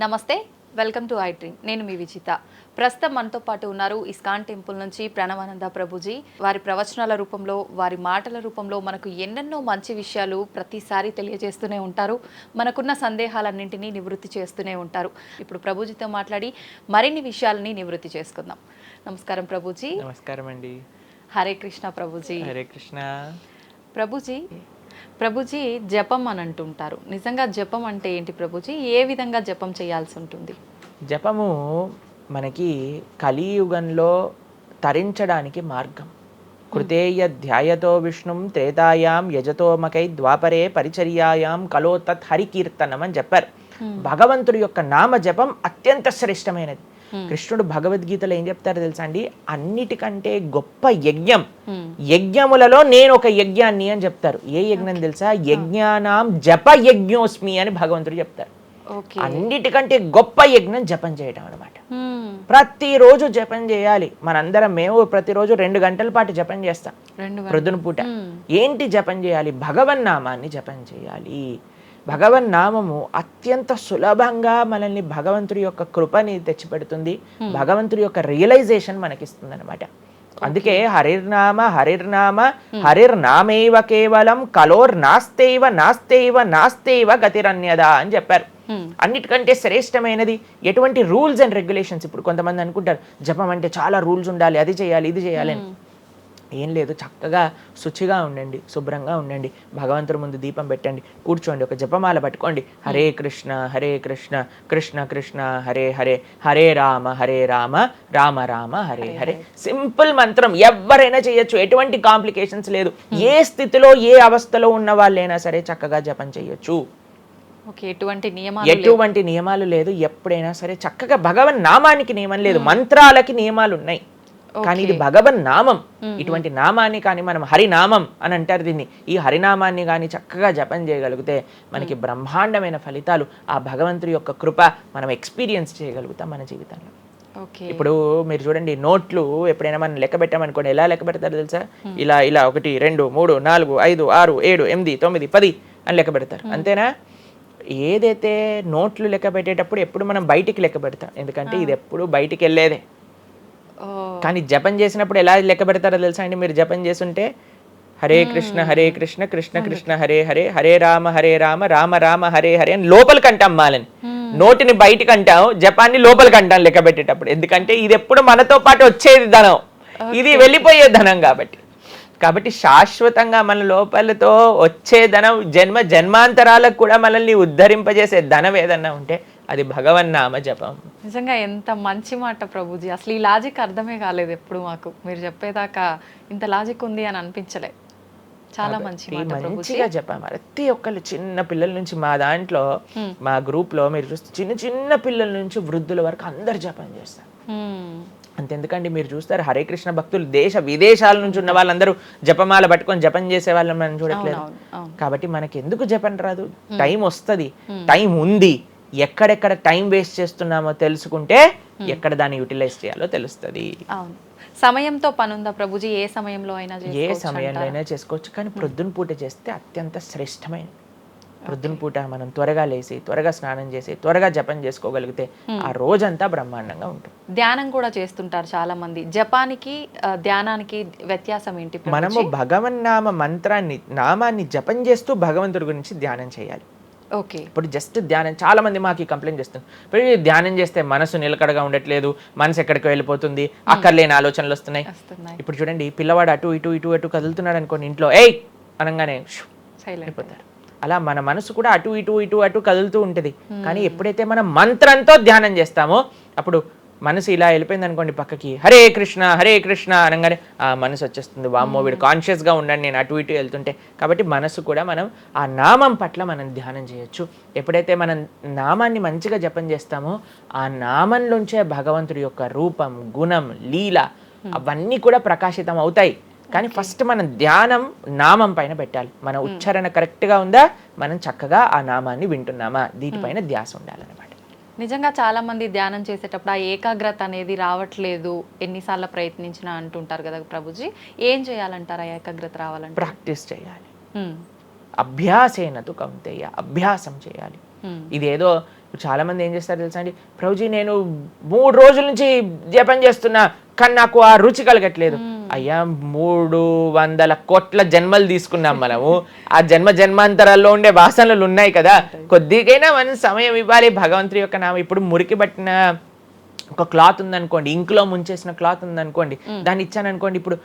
నమస్తే welcome to I dream. నేను మీ విజిత. ప్రస్తుతం మనతో పాటు ఉన్నారు ఇస్కాన్ టెంపుల్ నుంచి ప్రణవానంద ప్రభుజీ. వారి ప్రవచనాల రూపంలో వారి మాటల రూపంలో మనకు ఎన్నెన్నో మంచి విషయాలు ప్రతిసారి తెలియజేస్తూనే ఉంటారు. మనకున్న సందేహాలన్నింటినీ నివృత్తి చేస్తూనే ఉంటారు. ఇప్పుడు ప్రభుజీతో మాట్లాడి మరిన్ని విషయాలని నివృత్తి చేసుకుందాం. నమస్కారం ప్రభుజీ. నమస్కారం అండి హరే కృష్ణ ప్రభుజీ. హరే కృష్ణ. ప్రభుజీ ప్రభుజీ జపం అని అంటుంటారు. నిజంగా జపం అంటే ఏంటి ప్రభుజీ? ఏ విధంగా జపం చేయాల్సి ఉంటుంది? జపము మనకి కలియుగంలో తరించడానికి మార్గం. కృతేయ ధ్యాయతో విష్ణుం త్రేతాయాం యజతోమకై ద్వాపరే పరిచర్యాయాం కలో తత్ హరికీర్తనం అని చెప్పారు. భగవంతుడి యొక్క నామ జపం అత్యంత శ్రేష్టమైనది. కృష్ణుడు భగవద్గీతలో ఏం చెప్తారో తెలుసా అండి? అన్నిటికంటే గొప్ప యజ్ఞం. Hmm. యజ్ఞములలో నేను ఒక యజ్ఞాన్ని అని చెప్తారు. ఏ యజ్ఞం తెలుసా? యజ్ఞానాం జప యజ్ఞోస్మి అని భగవంతుడు చెప్తారు అన్నిటికంటే గొప్ప యజ్ఞం జపం చేయడం అనమాట. ప్రతిరోజు జపం చేయాలి. మనందరం మేము ప్రతిరోజు రెండు గంటల పాటు జపం చేస్తాం. ప్రొద్దున పూట. ఏంటి జపం చేయాలి? భగవన్ నామాన్ని జపం చేయాలి. భగవన్ నామము అత్యంత సులభంగా మనల్ని భగవంతుడి యొక్క కృపని తెచ్చిపెడుతుంది. భగవంతుడి యొక్క రియలైజేషన్ మనకిస్తుంది అనమాట అందుకే హరిర్నామ హరిర్నామ హరిర్నామేవ కేవలం కలోర్ నాస్తేవ నాస్తేవ నాస్తేవ గతిరన్యద అని చెప్పారు. మ్మ్. అన్నిటికంటే శ్రేష్టమైనది ఎటువంటి రూల్స్ అండ్ రెగ్యులేషన్స్ ఇప్పుడు కొంతమంది అనుకుంటారు. జపం అంటే చాలా రూల్స్ ఉండాలి అది చేయాలి ఇది చేయాలి అని. ఏం లేదు చక్కగా శుచిగా ఉండండి శుభ్రంగా ఉండండి భగవంతుడి ముందు దీపం పెట్టండి కూర్చోండి ఒక జపమాల పట్టుకోండి. హరే కృష్ణ హరే కృష్ణ కృష్ణ కృష్ణ హరే హరే హరే రామ హరే రామ రామ రామ హరే హరే సింపుల్ మంత్రం ఎవరైనా చేయొచ్చు ఎటువంటి కాంప్లికేషన్స్ లేదు. ఏ స్థితిలో ఏ అవస్థలో ఉన్న వాళ్ళైనా సరే చక్కగా జపం చేయొచ్చు. ఎటువంటి నియమాలు. ఎటువంటి నియమాలు లేదు ఎప్పుడైనా సరే చక్కగా భగవన్ నామానికి నియమం లేదు మంత్రాలకి నియమాలు ఉన్నాయి. కానీ ఇది భగవన్ నామం. ఇటువంటి నామాన్ని కానీ మనం హరినామం అని అంటారు దీన్ని. ఈ హరినామాన్ని కానీ చక్కగా జపం చేయగలిగితే మనకి బ్రహ్మాండమైన ఫలితాలు ఆ భగవంతుడి యొక్క కృప మనం ఎక్స్పీరియన్స్ చేయగలుగుతాం మన జీవితంలో. ఇప్పుడు మీరు చూడండి నోట్లు ఎప్పుడైనా మనం లెక్క పెట్టామనుకోండి ఎలా లెక్క పెడతారు తెలుసా? ఇలా ఇలా ఒకటి రెండు మూడు నాలుగు ఐదు ఆరు ఏడు ఎనిమిది తొమ్మిది పది అని లెక్క పెడతారు. అంతేనా? ఏదైతే నోట్లు లెక్క పెట్టేటప్పుడు ఎప్పుడు మనం బయటికి లెక్క పెడతాం. ఎందుకంటే ఇది ఎప్పుడు బయటికి వెళ్ళేదే. కానీ జపం చేసినప్పుడు ఎలా లెక్క పెడతారో తెలుసా అండి? మీరు జపం చేస్తుంటే హరే కృష్ణ హరే కృష్ణ కృష్ణ కృష్ణ హరే హరే హరే రామ హరే రామ రామ రామ హరే హరే అని లోపలికి అంటాం మాలని. నోటిని బయటికి అంటాం జపాన్ని లోపలికి అంటాం లెక్క పెట్టేటప్పుడు. ఎందుకంటే ఇది ఎప్పుడు మనతో పాటు వచ్చేది ధనం. ఇది వెళ్ళిపోయే ధనం కాబట్టి. కాబట్టి శాశ్వతంగా మన లోపలతో వచ్చే ధనం జన్మ జన్మాంతరాలకు కూడా మనల్ని ఉద్ధరింపజేసే ధనం ఏదన్నా ఉంటే అది భగవన్నామ జపం. నిజంగా ఎంత మంచి మాట ప్రభుజీ. అసలు ఈ లాజిక్ అర్థమే కాలేదు ఎప్పుడు మాకు. మీరు చెప్పేదాకా ఇంత లాజిక్ ఉంది అని అనిపించలే. చాలా మంచి మంచిగా చెప్పాము ప్రతి ఒక్కళ్ళు చిన్న పిల్లల నుంచి మా దాంట్లో మా గ్రూప్లో మీరు చూస్తే చిన్న చిన్న పిల్లల నుంచి వృద్ధుల వరకు అందరు జపం చేస్తారు. అంతెందుకండి మీరు చూస్తారు హరే కృష్ణ భక్తులు దేశ విదేశాల నుంచి ఉన్న వాళ్ళందరూ జపమాల పట్టుకొని జపం చేసే వాళ్ళని మనం చూడట్లేదు. కాబట్టి మనకి ఎందుకు జపం రాదు? టైం వస్తుంది. టైం ఉంది. ఎక్కడెక్కడ టైం వేస్ట్ చేస్తున్నామో తెలుసుకుంటే ఎక్కడ దాన్ని యూటిలైజ్ చేయాలో తెలుస్తుంది. అవును. సమయంతో పనుందా ప్రభుజీ? ఏ సమయంలో అయినా ఏ చేసుకోవచ్చు సమయంలో అయినా చేసుకోవచ్చు కానీ ప్రొద్దున పూట చేస్తే అత్యంత శ్రేష్టమైనది. ప్రొద్దున పూట మనం త్వరగా లేచి త్వరగా స్నానం చేసి త్వరగా జపం చేసుకోగలిగితే ఆ రోజంతా బ్రహ్మాండంగా ఉంటుంది. ధ్యానం కూడా చేస్తుంటారు చాలా మంది జపానికి ధ్యానానికి వ్యత్యాసం ఏంటి? మనము భగవన్నామ మంత్రాన్ని నామాన్ని జపం చేస్తూ భగవంతుడి గురించి ధ్యానం చేయాలి. ఓకే. ఇప్పుడు జస్ట్ ధ్యానం చాలా మంది మాకు కంప్లైంట్ చేస్తుంది ఇప్పుడు ఈ ధ్యానం చేస్తే మనసు నిలకడగా ఉండట్లేదు మనసు ఎక్కడికి వెళ్ళిపోతుంది అక్కర్లేని ఆలోచనలు వస్తున్నాయి. ఇప్పుడు చూడండి పిల్లవాడు అటు ఇటు ఇటు అటు కదులుతున్నాడు అనుకోండి ఇంట్లో ఏయ్! అనగానే అయిపోతారు. అలా మన మనసు కూడా అటు ఇటు ఇటు అటు కదులుతూ ఉంటుంది. కానీ ఎప్పుడైతే మనం మంత్రంతో ధ్యానం చేస్తామో అప్పుడు మనసు ఇలా వెళ్ళిపోయింది అనుకోండి పక్కకి. హరే కృష్ణ హరే కృష్ణ అనగానే ఆ మనసు వచ్చేస్తుంది. వామ్మో వీడు కాన్షియస్గా ఉండండి నేను అటు ఇటు వెళ్తుంటే. కాబట్టి మనసు కూడా మనం ఆ నామం పట్ల మనం ధ్యానం చేయొచ్చు. ఎప్పుడైతే మనం నామాన్ని మంచిగా జపం చేస్తామో ఆ నామంలోంచే భగవంతుడి యొక్క రూపం గుణం లీల అవన్నీ కూడా ప్రకాశితం అవుతాయి. కానీ ఫస్ట్ మనం ధ్యానం నామం పైన పెట్టాలి. మన ఉచ్చారణ కరెక్ట్గా ఉందా? మనం చక్కగా ఆ నామాన్ని వింటున్నామా? దీనిపైన ధ్యాస ఉండాలన్నమాట. నిజంగా చాలా మంది ధ్యానం చేసేటప్పుడు ఆ ఏకాగ్రత అనేది రావట్లేదు. ఎన్నిసార్లు ప్రయత్నించినా అంటుంటారు కదా ప్రభుజీ. ఏం చేయాలంటారు ఆ ఏకాగ్రత రావాలంటే? ప్రాక్టీస్ చేయాలి. మ్మ్. అభ్యాసేనతు కౌంతేయ అభ్యాసం చేయాలి. ఇదేదో చాలా మంది ఏం చేస్తారు తెలుసా అండి? ప్రభుజీ నేను మూడు రోజుల నుంచి జపం చేస్తున్నా. కానీ నాకు ఆ రుచి కలగట్లేదు. అయ్యా మూడు వందల కోట్ల జన్మలు తీసుకున్నాం మనము. ఆ జన్మ జన్మాంతరాల్లో ఉండే వాసనలు ఉన్నాయి కదా. కొద్దిగైనా మనం సమయం ఇవ్వాలి. భగవంతుడి యొక్క నామం ఇప్పుడు మురికి పట్టిన ఒక క్లాత్ ఉందనుకోండి ఇంకులో ముంచేసిన క్లాత్ ఉందనుకోండి దాన్ని ఇచ్చాను అనుకోండి ఇప్పుడు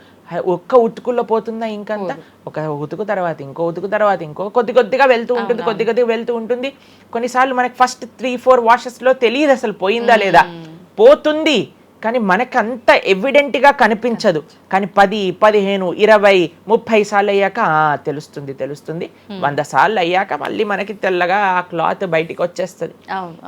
ఒక్క ఉతుకుల్లో పోతుందా ఇంకంతా? ఒక ఉతుకు తర్వాత ఇంకో ఉతుకు తర్వాత ఇంకో కొద్ది కొద్దిగా వెళ్తూ ఉంటుంది కొద్ది కొద్దిగా వెళ్తూ ఉంటుంది. కొన్నిసార్లు మనకి ఫస్ట్ త్రీ ఫోర్ వాషెస్లో తెలియదు అసలు పోయిందా లేదా. పోతుంది. కానీ మనకు అంత ఎవిడెంట్గా కనిపించదు. కానీ పది పదిహేను ఇరవై ముప్పై సార్లు అయ్యాక "ఆ, తెలుస్తుంది తెలుస్తుంది. వంద సార్లు అయ్యాక మళ్ళీ మనకి తెల్లగా ఆ క్లాత్ బయటికి వచ్చేస్తుంది.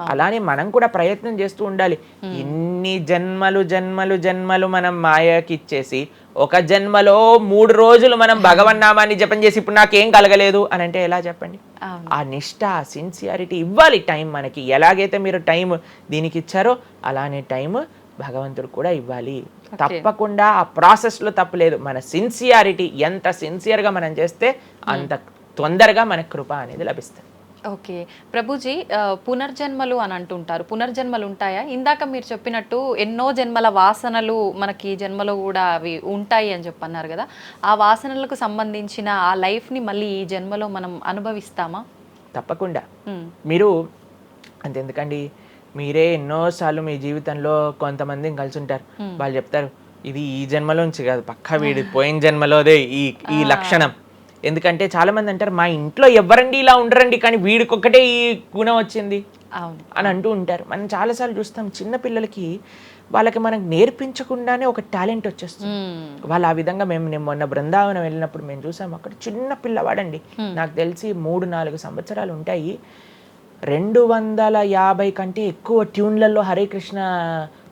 అలానే మనం కూడా ప్రయత్నం చేస్తూ ఉండాలి. ఇన్ని జన్మలు జన్మలు జన్మలు మనం మాయకి ఇచ్చేసి ఒక జన్మలో మూడు రోజులు మనం భగవన్నామాన్ని జపం చేసి ఇప్పుడు నాకేం కలగలేదు అని అంటే ఎలా చెప్పండి? ఆ నిష్ట సిన్సియారిటీ ఇవ్వాలి టైం మనకి. ఎలాగైతే మీరు టైం దీనికి ఇచ్చారో అలానే టైం భగవంతుడు కూడా ఇవ్వాలి. తప్పకుండా ఆ ప్రాసెస్లో తప్పలేదు. మన సిన్సియారిటీ ఎంత సిన్సియర్గా మనం చేస్తే అంత తొందరగా మనకు కృప అనేది లభిస్తుంది. ఓకే. ప్రభుజీ పునర్జన్మలు అని అంటుంటారు. పునర్జన్మలు ఉంటాయా? ఇందాక మీరు చెప్పినట్టు ఎన్నో జన్మల వాసనలు మనకి జన్మలో కూడా అవి ఉంటాయి అని చెప్పి అన్నారు కదా. ఆ వాసనలకు సంబంధించిన ఆ లైఫ్ని మళ్ళీ ఈ జన్మలో మనం అనుభవిస్తామా? తప్పకుండా. మీరు అంతెందుకండి? మీరే ఎన్నోసార్లు మీ జీవితంలో కొంతమందిని కలిసి ఉంటారు వాళ్ళు చెప్తారు ఇది ఈ జన్మలోంచి కాదు పక్కా వీడి పోయిన జన్మలోదే ఈ ఈ లక్షణం. ఎందుకంటే చాలా మంది అంటారు మా ఇంట్లో ఎవరండి ఇలా ఉండరండి కానీ వీడికొక్కటే ఈ గుణం వచ్చింది. అని అంటూ ఉంటారు. మనం చాలాసార్లు చూస్తాం చిన్న పిల్లలకి వాళ్ళకి మనకు నేర్పించకుండానే ఒక టాలెంట్ వచ్చేస్తుంది. వాళ్ళు ఆ విధంగా మేము నేను మొన్న బృందావనం వెళ్ళినప్పుడు మేము చూసాం అక్కడ చిన్న పిల్లవాడండి. నాకు తెలిసి మూడు నాలుగు సంవత్సరాలు ఉంటాయి. రెండు వందల యాభై కంటే ఎక్కువ ట్యూన్లలో హరే కృష్ణ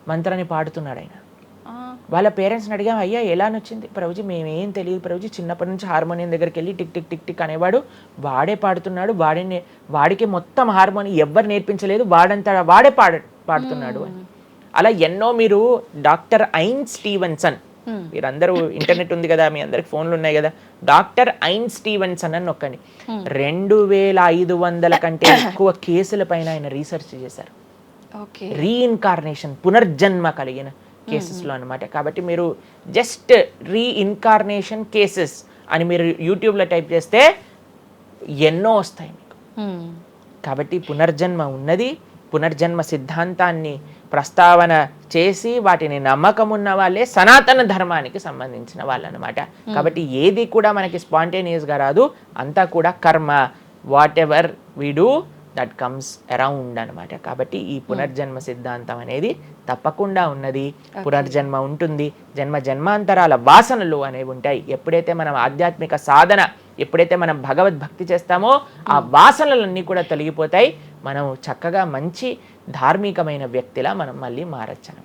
మంత్రాన్ని పాడుతున్నాడు ఆయన. వాళ్ళ పేరెంట్స్ని అడిగాం అయ్యా ఎలా నచ్చింది? ప్రభుజీ మేమేం తెలియదు ప్రభుజీ చిన్నప్పటి నుంచి హార్మోనియం దగ్గరికి వెళ్ళి టిక్ టిక్ టిక్ టిక్ అనేవాడు. వాడే పాడుతున్నాడు వాడే నే- వాడికి మొత్తం హార్మోనియం ఎవ్వరు నేర్పించలేదు వాడంతా వాడే పాడ పాడుతున్నాడు. అని అలా ఎన్నో మీరు డాక్టర్ ఐన్ స్టీవెన్సన్ మీరందరూ ఇంటర్నెట్ ఉంది కదా మీ అందరికి ఫోన్లు ఉన్నాయి కదా. డాక్టర్ ఐన్ స్టీవెన్సన్ అని నొక్కండి రెండు వేల ఐదు వందల కంటే ఎక్కువ కేసుల పైన ఆయన రీసెర్చ్ చేశారు. రీఇన్కార్నేషన్ పునర్జన్మ కలిగిన కేసెస్లో అనమాట కాబట్టి మీరు జస్ట్ రీఇన్కార్నేషన్ కేసెస్ అని మీరు యూట్యూబ్లో టైప్ చేస్తే ఎన్నో వస్తాయి మీకు. కాబట్టి పునర్జన్మ ఉన్నది పునర్జన్మ సిద్ధాంతాన్ని ప్రస్తావన చేసి వాటిని నమ్మకం ఉన్న వాళ్ళే సనాతన ధర్మానికి సంబంధించిన వాళ్ళు అనమాట కాబట్టి ఏది కూడా మనకి స్పాంటేనియస్గా రాదు అంతా కూడా కర్మ whatever we do that comes around అనమాట కాబట్టి ఈ పునర్జన్మ సిద్ధాంతం అనేది తప్పకుండా ఉన్నది. పునర్జన్మ ఉంటుంది. జన్మ జన్మాంతరాల వాసనలు అనేవి ఉంటాయి. ఎప్పుడైతే మనం ఆధ్యాత్మిక సాధన ఎప్పుడైతే మనం భగవద్భక్తి చేస్తామో ఆ వాసనలన్నీ కూడా తొలగిపోతాయి. మనం చక్కగా మంచి ధార్మికమైన వ్యక్తిలా మనం మళ్ళీ మారచ్చు